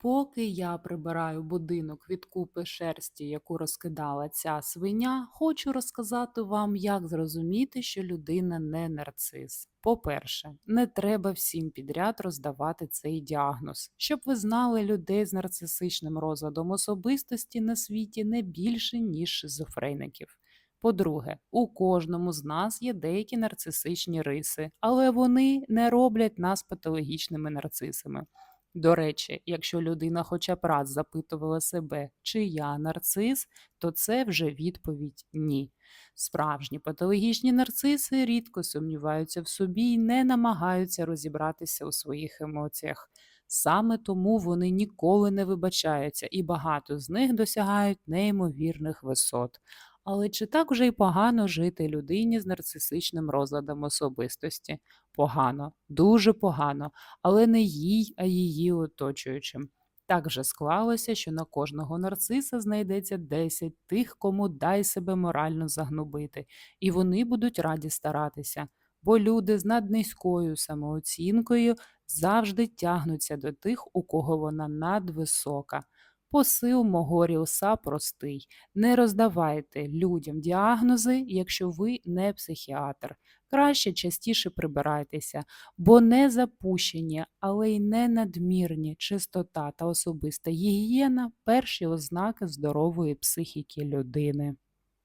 Поки я прибираю будинок від купи шерсті, яку розкидала ця свиня, хочу розказати вам, як зрозуміти, що людина не нарцис. По-перше, не треба всім підряд роздавати цей діагноз. Щоб ви знали, людей з нарцисичним розладом особистості на світі не більше, ніж шизофреників. По-друге, у кожному з нас є деякі нарцисичні риси, але вони не роблять нас патологічними нарцисами. До речі, якщо людина хоча б раз запитувала себе, чи я нарцис, то це вже відповідь ні. Справжні патологічні нарциси рідко сумніваються в собі і не намагаються розібратися у своїх емоціях. Саме тому вони ніколи не вибачаються, і багато з них досягають неймовірних висот. Але чи так вже й погано жити людині з нарцисичним розладом особистості? Погано, дуже погано але не їй, а її оточуючим. Так вже склалося, що на кожного нарциса знайдеться 10 тих, кому дай себе морально загнубити, і вони будуть раді старатися, бо люди з наднизькою самооцінкою завжди тягнуться до тих, у кого вона надвисока. Посил Могоріуса простий. Не роздавайте людям діагнози, якщо ви не психіатр. Краще частіше прибирайтеся, бо не запущені, але й не надмірні чистота та особиста гігієна перші ознаки здорової психіки людини.